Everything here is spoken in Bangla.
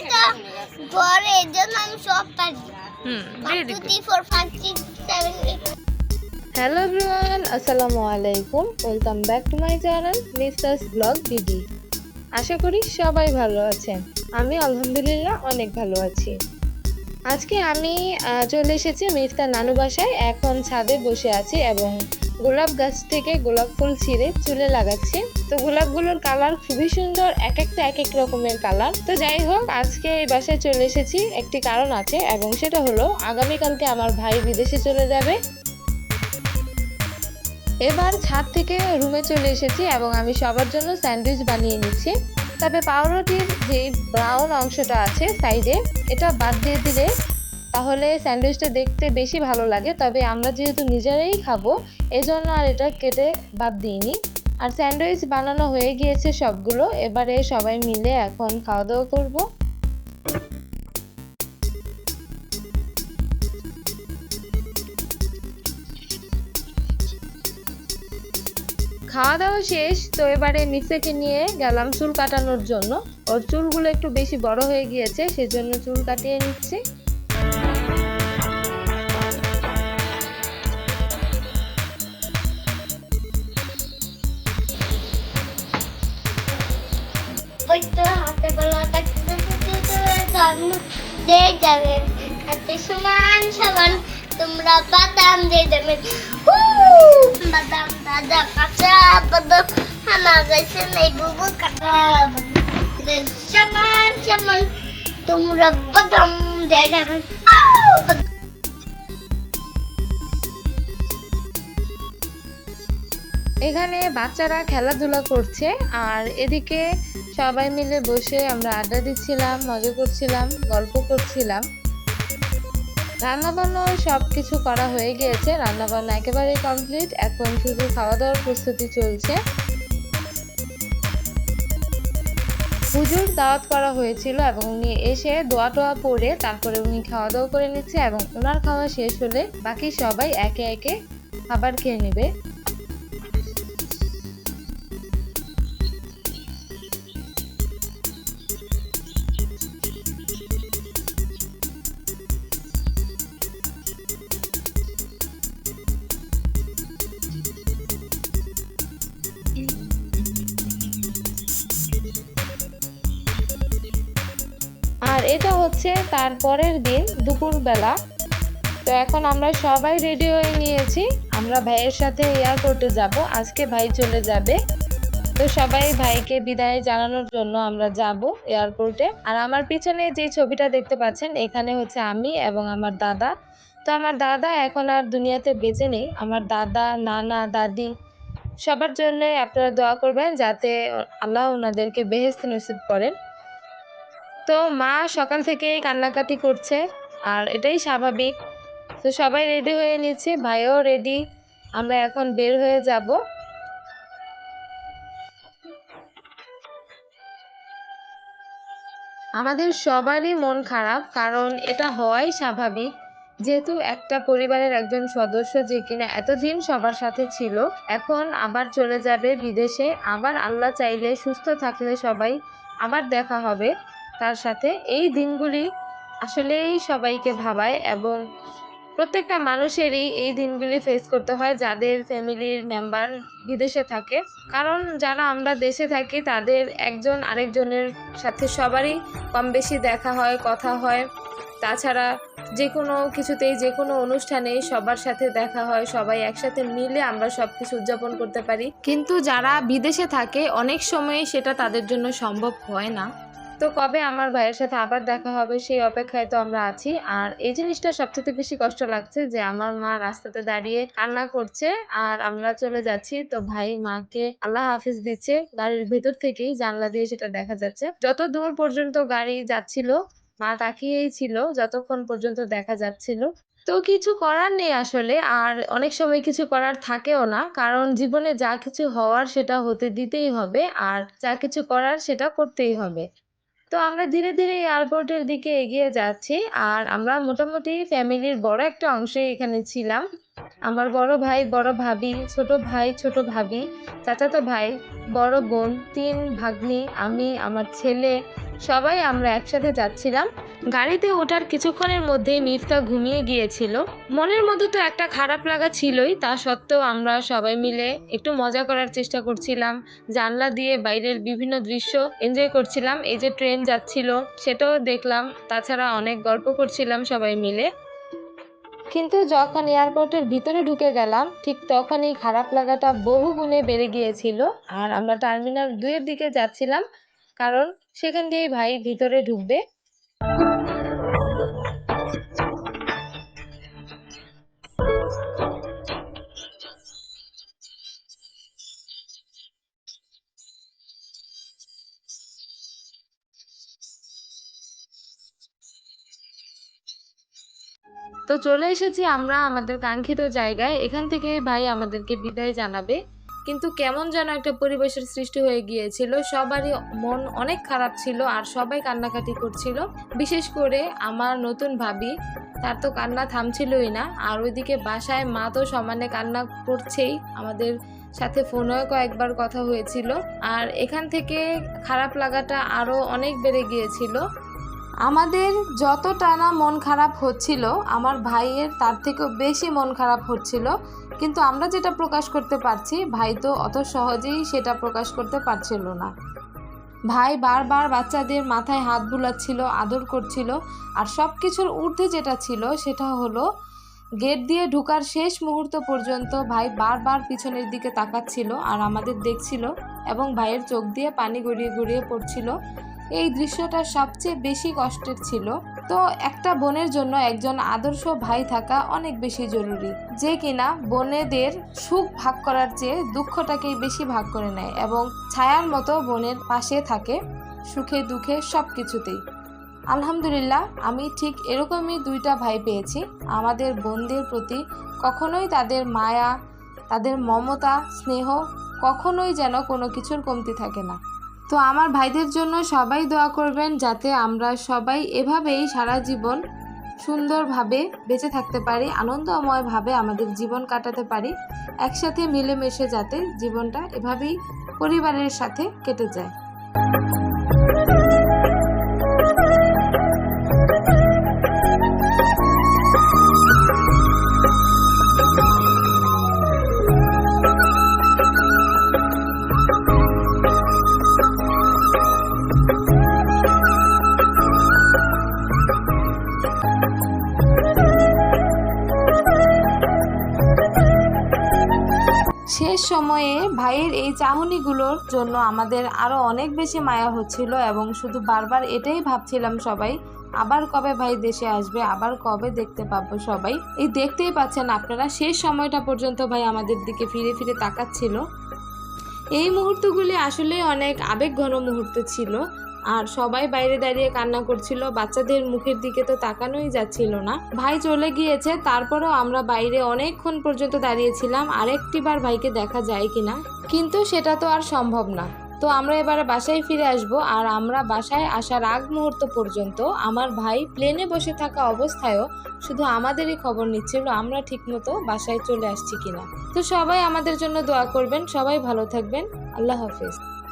এটা ঘরে এর জন্য আমি সব পারি। Hmm very good hello everyone আসসালামু আলাইকুম welcome back to my channel mister's blog দিদি আশা করি সবাই ভালো আছেন। আমি আলহামদুলিল্লাহ অনেক ভালো আছি। আজকে আমি চলে এসেছি মিফতার নানু বাসায়। এখন ছাদে বসে আছি এবং গোলাপ গাছ থেকে গোলাপ ফুল ছিঁড়ে চুলে লাগাচ্ছি। তো গোলাপগুলোর কালার খুবই সুন্দর এক একটা এক এক রকমের কালার। তো যাই হোক, আজকে এই বাসায় চলে এসেছি, একটি কারণ আছে এবং সেটা হলো আগামীকালকে আমার ভাই বিদেশে চলে যাবে। এবার ছাদ থেকে রুমে চলে এসেছি এবং আমি সবার জন্য স্যান্ডউইচ বানিয়ে নিচ্ছি। তবে পাউরুটির যে ব্রাউন অংশটা আছে সাইডে, এটা বাদ দিয়ে দিলে তাহলে স্যান্ডউইচটা দেখতে বেশি ভালো লাগে, তবে আমরা যেহেতু নিজেরাই খাব, এজন্য আর এটা কেটে বাদ দিইনি। আর স্যান্ডউইচ বানানো হয়ে গিয়েছে সবগুলো, এবারে সবাই মিলে এখন খাওয়া দাওয়া করব। খাওয়া দাওয়া শেষ, তো এবারে নিচেকে নিয়ে গেলাম চুল কাটানোর জন্য। ওর চুলগুলো একটু বেশি বড় হয়ে গিয়েছে, সেজন্য চুল কাটিয়ে নিচ্ছি। হাতে দিয়ে হাতে সমান সমান, তোমরা বাদাম দিয়ে যাবে বাদাম দাদা কাঁচা বাদাম বুবু সমান সমান, তোমরা বাদাম দিয়ে যাবে এখানে বাচ্চারা খেলাধুলা করছে, আর এদিকে সবাই মিলে বসে আমরা আড্ডা দিচ্ছিলাম, মজা করছিলাম, গল্প করছিলাম। রান্না বান্না সব কিছু করা হয়ে গিয়েছে রান্না বান্না একেবারেই কমপ্লিট এখন শুধু খাওয়া দাওয়ার প্রস্তুতি চলছে। পুজোর দাওয়াত করা হয়েছিল এবং উনি এসে দোয়া টোয়া পরে তারপরে উনি খাওয়া দাওয়া করে নিচ্ছে এবং ওনার খাওয়া শেষ হলে বাকি সবাই একে একে খাবার খেয়ে নেবে। এটা হচ্ছে তার পরের দিন দুপুরবেলা। তো এখন আমরা সবাই রেডি হয়ে নিয়েছি। আমরা ভাইয়ের সাথে এয়ারপোর্টে যাব। আজকে ভাই চলে যাবে। তো সবাই ভাইকে বিদায় জানানোর জন্য আমরা যাব এয়ারপোর্টে আর আমার পিছনে যে ছবিটা দেখতে পাচ্ছেন, এখানে হচ্ছে আমি এবং আমার দাদা। তো আমার দাদা এখন আর দুনিয়াতে বেঁচে নেই। আমার দাদা, নানা, দাদি, সবার জন্য আপনারা দোয়া করবেন যাতে আল্লাহ ওনাদেরকে বেহেস্ত নসিব করেন। তো মা সকাল থেকেই কান্নাকাটি করছে, আর এটাই স্বাভাবিক। তো সবাই রেডি হয়ে নিচ্ছে, ভাইও রেডি আমরা এখন বের হয়ে যাব। আমাদের সবারই মন খারাপ, কারণ এটা হওয়াই স্বাভাবিক। যেহেতু একটা পরিবারের একজন সদস্য যে কিনা এতদিন সবার সাথে ছিল, এখন আবার চলে যাবে বিদেশে। আবার আল্লাহ চাইলে সুস্থ থাকলে সবাই আবার দেখা হবে। তার সাথে এই দিনগুলি আসলেই সবাইকে ভাবায় এবং প্রত্যেকটা মানুষেরই এই দিনগুলি ফেস করতে হয় যাদের ফ্যামিলির মেম্বার বিদেশে থাকে। কারণ যারা আমরা দেশে থাকি, তাদের একজন আরেকজনের সাথে সবারই কম বেশি দেখা হয়, কথা হয়। তাছাড়া যে কোনো কিছুতেই যে কোনো অনুষ্ঠানে সবার সাথে দেখা হয়, সবাই একসাথে মিলে আমরা সব কিছু উদযাপন করতে পারি। কিন্তু যারা বিদেশে থাকে, অনেক সময় সেটা তাদের জন্য সম্ভব হয় না। তো কবে আমার ভাইয়ের সাথে আবার দেখা হবে সেই অপেক্ষায় তো আমরা আছি। আর এই জিনিসটা সবথেকে বেশি কষ্ট লাগছে যে আমার মা রাস্তাতে দাঁড়িয়ে কান্না করছে আর আমরা চলে যাচ্ছি। তো ভাই মাকে আল্লাহ হাফিজ দিচ্ছে। গাড়ির ভেতর থেকেই জানলা দিয়ে সেটা দেখা যাচ্ছে। যত দূর পর্যন্ত গাড়ি যাচ্ছিল, মা তাকিয়েই ছিল, যতক্ষণ পর্যন্ত দেখা যাচ্ছিল। তো কিছু করার নেই আসলে। আর অনেক সময় কিছু করার থাকেও না। কারণ জীবনে যা কিছু হওয়ার সেটা হতে দিতেই হবে। আর যা কিছু করার সেটা করতেই হবে। তো আমরা ধীরে ধীরে এয়ারপোর্টের দিকে এগিয়ে যাচ্ছি। আর আমরা মোটামুটি ফ্যামিলির বড় একটা অংশে এখানে ছিলাম। আমার বড় ভাই, বড় ভাবি, ছোট ভাই, ছোট ভাবি, চাচাতো ভাই, বড় বোন, তিন ভাগ্নি, আমি, আমার ছেলে, সবাই আমরা একসাথে যাচ্ছিলাম। গাড়িতে ওঠার কিছুক্ষণের মধ্যেই মিফতা ঘুমিয়ে গিয়েছিল। মনের মধ্যে তো একটা খারাপ লাগা ছিলই, তা সত্ত্বেও আমরা সবাই মিলে একটু মজা করার চেষ্টা করছিলাম। জানলা দিয়ে বাইরের বিভিন্ন দৃশ্য এনজয় করছিলাম। এই যে ট্রেন যাচ্ছিল, সেটাও দেখলাম। তাছাড়া অনেক গল্প করছিলাম সবাই মিলে। কিন্তু যখন এয়ারপোর্টের ভিতরে ঢুকে গেলাম, ঠিক তখনই খারাপ লাগাটা বহু গুণে বেড়ে গিয়েছিল। আর আমরা টার্মিনাল দুইয়ের দিকে যাচ্ছিলাম, কারণ সেখান দিয়েই ভাই ভিতরে ঢুকবে। তো চলে এসেছি আমরা আমাদের কাঙ্ক্ষিত জায়গায়। এখান থেকে ভাই আমাদেরকে বিদায় জানাবে। কিন্তু কেমন যেন একটা পরিবেশের সৃষ্টি হয়ে গিয়েছিল। সবারই মন অনেক খারাপ ছিল আর সবাই কান্নাকাটি করছিল। বিশেষ করে আমার নতুন ভাবি, তার তো কান্না থামছিলই না। আর ওইদিকে বাসায় মা তো সমানে কান্না করছেই। আমাদের সাথে ফোনেও কয়েকবার কথা হয়েছিল। আর এখান থেকে খারাপ লাগাটা আরও অনেক বেড়ে গিয়েছিল। আমাদের যত টানা মন খারাপ হচ্ছিল, আমার ভাইয়ের তার থেকেও বেশি মন খারাপ হচ্ছিল, কিন্তু আমরা যেটা প্রকাশ করতে পারছি, ভাই তো অত সহজেই সেটা প্রকাশ করতে পারছিল না। ভাই বারবার বাচ্চাদের মাথায় হাত বুলাচ্ছিল, আদর করছিল, আর সব কিছুর ঊর্ধ্বে যেটা ছিল সেটা হলো, গেট দিয়ে ঢুকার শেষ মুহূর্ত পর্যন্ত ভাই বারবার পিছনের দিকে তাকাচ্ছিল আর আমাদের দেখছিল এবং ভাইয়ের চোখ দিয়ে পানি গড়িয়ে গড়িয়ে পড়ছিল। এই দৃশ্যটা সবচেয়ে বেশি কষ্টের ছিল। তো একটা বোনের জন্য একজন আদর্শ ভাই থাকা অনেক বেশি জরুরি, যে কিনা বোনেদের সুখ ভাগ করার চেয়ে দুঃখটাকেই বেশি ভাগ করে নেয় এবং ছায়ার মতো বোনের পাশে থাকে সুখে দুঃখে সব কিছুতেই আলহামদুলিল্লাহ, আমি ঠিক এরকমই দুইটা ভাই পেয়েছি। আমাদের বোনদের প্রতি কখনোই তাদের মায়া, তাদের মমতা, স্নেহ কখনোই যেন কোনো কিছুর কমতি থাকে না। তো আমার ভাইদের জন্য সবাই দোয়া করবেন যাতে আমরা সবাই এভাবেই সারা জীবন সুন্দরভাবে বেঁচে থাকতে পারি, আনন্দময়ভাবে আমাদের জীবন কাটাতে পারি, একসাথে মিলেমিশে যাতে জীবনটা এভাবেই পরিবারের সাথে কেটে যায়। শেষ সময়ে ভাইয়ের এই চাহনিগুলোর জন্য আমাদের আরও অনেক বেশি মায়া হচ্ছিল এবং শুধু বারবার এটাই ভাবছিলাম সবাই, আবার কবে ভাই দেশে আসবে, আবার কবে দেখতে পাবো সবাই। এই দেখতেই পাচ্ছেন আপনারা, শেষ সময়টা পর্যন্ত ভাই আমাদের দিকে ফিরে ফিরে তাকাচ্ছিল। এই মুহূর্তগুলি আসলে অনেক আবেগঘন মুহূর্ত ছিল। আর সবাই বাইরে দাঁড়িয়ে কান্না করছিল। বাচ্চাদের মুখের দিকে তো তাকানোই যাচ্ছিল না। ভাই চলে গিয়েছে, তারপরেও আমরা বাইরে অনেকক্ষণ পর্যন্ত দাঁড়িয়েছিলাম। আরেকটি বার ভাইকে দেখা যায় কিনা। কিন্তু সেটা তো আর সম্ভব না। তো আমরা এবারে বাসায় ফিরে আসব। আর আমরা বাসায় আসার আগ মুহূর্ত পর্যন্ত আমার ভাই প্লেনে বসে থাকা অবস্থায়ও শুধু আমাদেরই খবর নিচ্ছিল, আমরা ঠিকমতো বাসায় চলে আসছি কিনা। তো সবাই আমাদের জন্য দোয়া করবেন। সবাই ভালো থাকবেন। আল্লাহ হাফিজ।